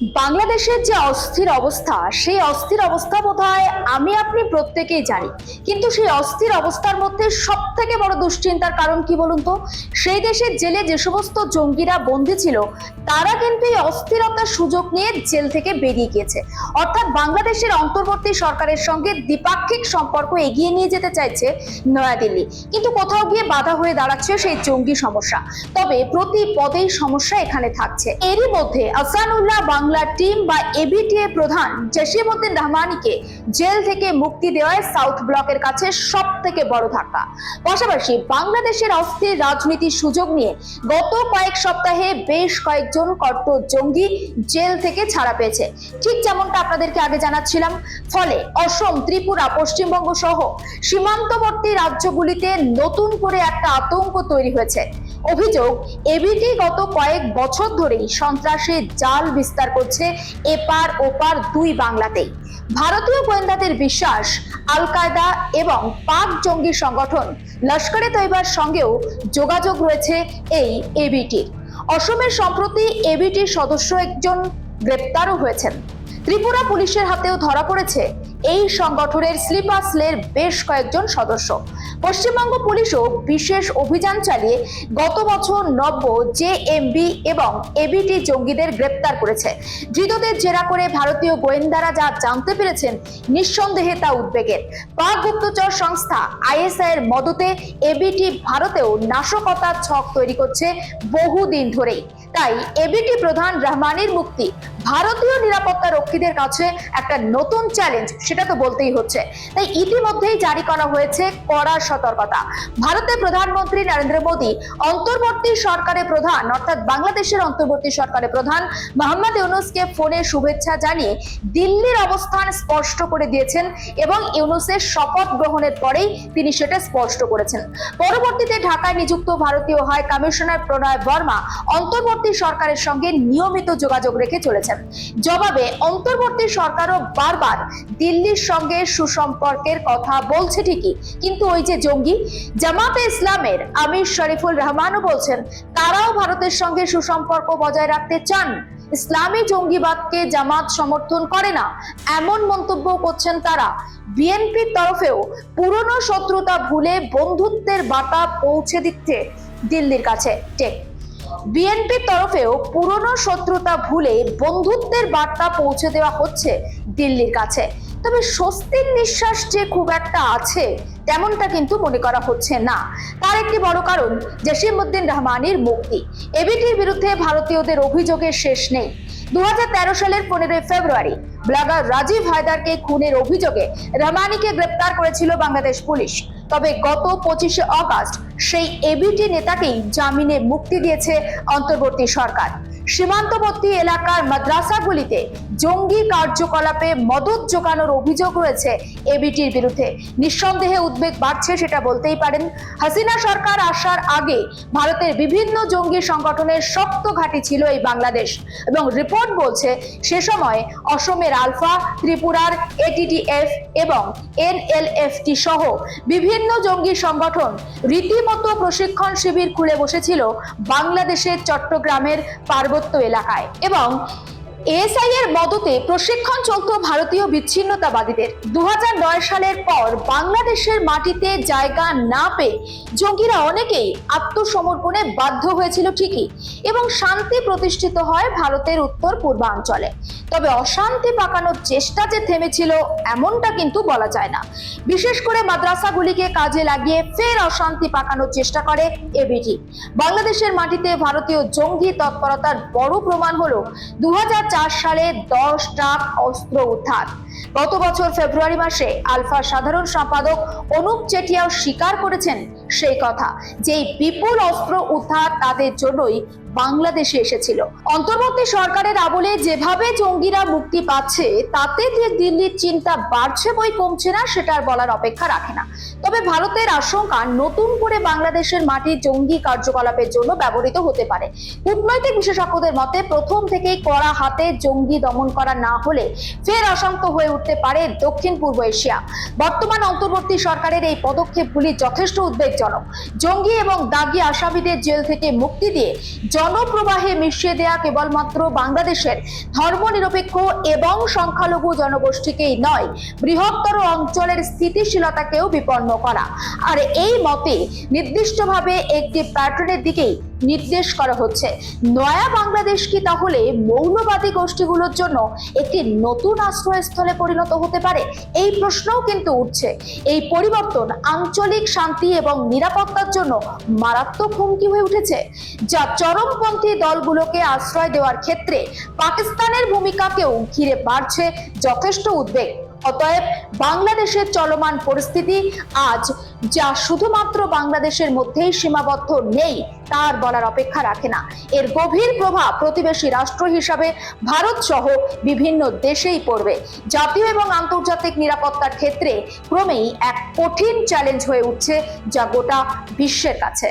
বাংলাদেশের যে অস্থির অবস্থা, সেই অস্থির অবস্থা বোধহয় আমি, আপনি প্রত্যেকেই জানি। কিন্তু সেই অস্থির অবস্থার মধ্যে সব থেকে বড় দুশ্চিন্তার কারণ কি বলুন তো? সেই দেশের জেলে যে সমস্ত জঙ্গিরা বন্দী ছিল, তারা কিন্তু এই অস্থিরতার সুযোগ নিয়ে জেল থেকে বেরিয়ে গিয়েছে। অর্থাৎ বাংলাদেশের অন্তর্বর্তী সরকারের সঙ্গে দ্বিপাক্ষিক সম্পর্ক এগিয়ে নিয়ে যেতে চাইছে নয়াদিল্লি। কিন্তু কোথাও গিয়ে বাধা হয়ে দাঁড়াচ্ছে সেই জঙ্গি সমস্যা। তবে প্রতি পদেই সমস্যা এখানে থাকছে। এরই মধ্যে আসানুল্লাহ বাংলা টিম বা এবিটিএ প্রধান জসিমউদ্দিন রহমানিকে জেল থেকে মুক্তি দেওয়ায় সাউথ ব্লকের কাছে সব থেকে বড় ধাক্কা। পাশাপাশি বাংলাদেশের অস্থির রাজনীতির সুযোগ নিয়ে গত কয়েক সপ্তাহে বেশ কয়েকজন কট্টর জঙ্গি জেল থেকে ছাড়া পেয়েছে। ঠিক যেমনটা আপনাদেরকে আগে জানাচ্ছিলাম, ফলে অসম, ত্রিপুরা, পশ্চিমবঙ্গ সহ সীমান্তবর্তী রাজ্যগুলিতে নতুন করে একটা আতঙ্ক তৈরি হয়েছে। অভিযোগ এবিটি গত কয়েক বছর ধরেই সন্ত্রাসের জাল বিস্তার করছে এপার ওপার দুই বাংলাতেই ভারতীয় গোয়েন্দাদের বিশ্বাস আল কায়দা এবং পাক জঙ্গি সংগঠন লস্করে তৈবার সঙ্গেও যোগাযোগ রয়েছে এই এবিটির অসমের সম্প্রতি এবিটির সদস্য একজন গ্রেপ্তারও হয়েছেন। ত্রিপুরা পুলিশের হাতেও ধরা পড়েছে। এই সংগঠনের স্লিপার সেলের বেশ কয়েকজন সদস্য। পশ্চিমবঙ্গ পুলিশও বিশেষ অভিযান চালিয়ে গত বছর নব্য জেএমবি এবং এবিটি জঙ্গিদের গ্রেপ্তার করেছে। ধৃতদের জেরা করে ভারতীয় গোয়েন্দারা যা জানতে পেরেছেন নিঃসন্দেহে তা উদ্বেগের। পাক গুপ্তচর সংস্থা আইএসআই এর মদতে এবিটি ভারতেও নাশকতার ছক তৈরি করছে বহুদিন ধরেই। তাই এবিটি প্রধান রহমানের মুক্তি ভারতীয় নিরাপত্তা রক্ষীদের কাছে একটা নতুন চ্যালেঞ্জ সেটা তো বলতেই হচ্ছে। তাই ইতিমধ্যেই জারি করা হয়েছে কড়া সতর্কতা। ভারতের প্রধানমন্ত্রী নরেন্দ্র মোদী, অন্তর্বর্তী সরকারের প্রধান, অর্থাৎ বাংলাদেশের অন্তর্বর্তী সরকারের প্রধান মোহাম্মদ ইউনুসকে ফোনে শুভেচ্ছা জানিয়ে দিল্লির অবস্থান স্পষ্ট করে দিয়েছেন এবং ইউনুসের শপথ গ্রহণের পরেই তিনি সেটা স্পষ্ট করেছেন। পরবর্তীতে ঢাকায় নিযুক্ত ভারতীয় হাই কমিশনার প্রণয় বর্মা, অন্তর্বর্তী সরকারের সঙ্গে নিয়মিত যোগাযোগ রেখে চলেছেন। জবাবে অন্তর্বর্তী সরকারও বারবার দিল্লির সঙ্গে সুসম্পর্কের কথা বলছে ঠিকই, কিন্তু ওই যে জঙ্গি, জামাতে ইসলামের আমির শরীফুল রহমানও বলছেন, তারাও ভারতের সঙ্গে সুসম্পর্ক বজায় রাখতে চান। ইসলামী জঙ্গিবাদকে জামাত সমর্থন করে না, এমন মন্তব্য করছেন তারা। বিএনপির তরফেও পুরনো শত্রুতা ভুলে বন্ধুত্বের বার্তা পৌঁছে দিচ্ছে দিল্লির কাছে। টেক বিএনপির তরফেও পুরনো শত্রুতা ভুলে বন্ধুত্বের বার্তা পৌঁছে দেওয়া হচ্ছে দিল্লির কাছে। তবে স্বস্তির নিঃশ্বাস যে খুব একটা আছে, তেমনটা কিন্তু মনে করা হচ্ছে না। তার একটি বড় কারণ, জসিমউদ্দিন রহমানের মুক্তি। এবিটির বিরুদ্ধে ভারতীয়দের অভিযোগের শেষ নেই। দু হাজার তেরো সালের পনেরোই ফেব্রুয়ারি, ব্লগার রাজীব হায়দারকে খুনের অভিযোগে রহমানিকে গ্রেপ্তার করেছিল বাংলাদেশ পুলিশ। তবে গত পঁচিশে অগাস্ট সেই এবিটি নেতাকেই জামিনে মুক্তি দিয়েছে অন্তর্বর্তী সরকার। সীমান্তবর্তী এলাকার মাদ্রাসাগুলিতে জঙ্গি কার্যকলাপে মদত জোগানোর অভিযোগ রয়েছে এবিটির বিরুদ্ধে। নিঃসন্দেহে উদ্বেগ বাড়ছে সেটা বলতেই পারেন হাসিনা সরকার আসার আগে ভারতের বিভিন্ন জঙ্গি সংগঠনের শক্ত ঘাঁটি ছিল এই বাংলাদেশ এবং রিপোর্ট বলছে সে সময় অসমের আলফা, ত্রিপুরার এটিটিএফ এবং এনএলএফটি সহ বিভিন্ন জঙ্গি সংগঠন রীতিমতো প্রশিক্ষণ শিবির খুলে বসেছিল বাংলাদেশের চট্টগ্রামের পার্বত্য এলাকায় এবং এএসআই এর মদতে প্রশিক্ষণ চলত ভারতীয় বিচ্ছিন্নতাবাদীদের। দু সালের পর বাংলাদেশের মাটিতে জায়গা না পেয়ে জঙ্গিরা অনেকেই আত্মসমর্পণে বাধ্য হয়েছিল ঠিকই এবং শান্তি প্রতিষ্ঠিত হয় ভারতের উত্তর পূর্বাঞ্চলে। তবে অশান্তি পাকানোর চেষ্টা যে থেমেছিল এমনটা কিন্তু বলা যায় না। বিশেষ করে মাদ্রাসাগুলিকে কাজে লাগিয়ে ফের অশান্তি পাকানোর চেষ্টা করে এবিটি বাংলাদেশের মাটিতে ভারতীয় জঙ্গি তৎপরতার বড় প্রমাণ হলো দু সালে দশ ট্রাক অস্ত্র উদ্ধার। গত বছর ফেব্রুয়ারি মাসে আলফা সাধারণ সম্পাদক অনুপ চেটিয়াও স্বীকার করেছেন সেই কথা, যে বিপুল অস্ত্র উদ্ধার তাদের জন্যই বাংলাদেশে এসেছিল। অন্তর্বর্তী সরকারের আমলে যেভাবে জঙ্গিরা মুক্তি পাচ্ছে, তাতে যে দিল্লির চিন্তা বাড়ছে বই কমছে না সেটার বলার অপেক্ষা রাখে না। তবে ভারতের আশঙ্কা, নতুন করে বাংলাদেশের মাটি জঙ্গি কার্যকলাপের জন্য ব্যবহৃত হতে পারে। কূটনৈতিক বিশেষজ্ঞদের মতে, প্রথম থেকেই কড়া হাতে জঙ্গি দমন করা না হলে ফের অশান্ত হয়ে উঠতে পারে দক্ষিণ পূর্ব এশিয়া। বর্তমান অন্তর্বর্তী সরকারের এই পদক্ষেপগুলি যথেষ্ট উদ্বেগজনক। জঙ্গি এবং দাগি আসামিদের জেল থেকে মুক্তি দিয়ে জনপ্রবাহে মিশিয়ে দেয়া কেবলমাত্র বাংলাদেশের ধর্মনিরপেক্ষ এবং সংখ্যালঘু জনগোষ্ঠীকেই নয়, বৃহত্তর অঞ্চলের স্থিতিশীলতাকেও বিপন্ন করা। আর এই মতে, নির্দিষ্টভাবে একটি প্যাটার্নের দিকেই নির্দেশ করা হচ্ছে। নয়া বাংলাদেশ কি তাহলে মৌলবাদী গোষ্ঠীগুলোর জন্য একটি নতুন আশ্রয়স্থলে পরিণত হতে পারে? এই প্রশ্নও কিন্তু উঠছে। এই পরিবর্তন আঞ্চলিক শান্তি এবং নিরাপত্তার জন্য মারাত্মক হুমকি হয়ে উঠেছে, যা চরমপন্থী দলগুলোকে আশ্রয় দেওয়ার ক্ষেত্রে পাকিস্তানের ভূমিকাকেও ঘিরে বাড়ছে যথেষ্ট উদ্বেগ। অতএব বাংলাদেশের চলমান পরিস্থিতি আজ, যা শুধুমাত্র বাংলাদেশের মধ্যেই সীমাবদ্ধ নেই, তার বলার অপেক্ষা রাখে না। এর গভীর প্রভাব প্রতিবেশী রাষ্ট্র হিসাবে ভারত সহ বিভিন্ন দেশেই পড়বে। জাতীয় এবং আন্তর্জাতিক নিরাপত্তার ক্ষেত্রে ক্রমেই এক কঠিন চ্যালেঞ্জ হয়ে উঠছে, যা গোটা বিশ্বের কাছে।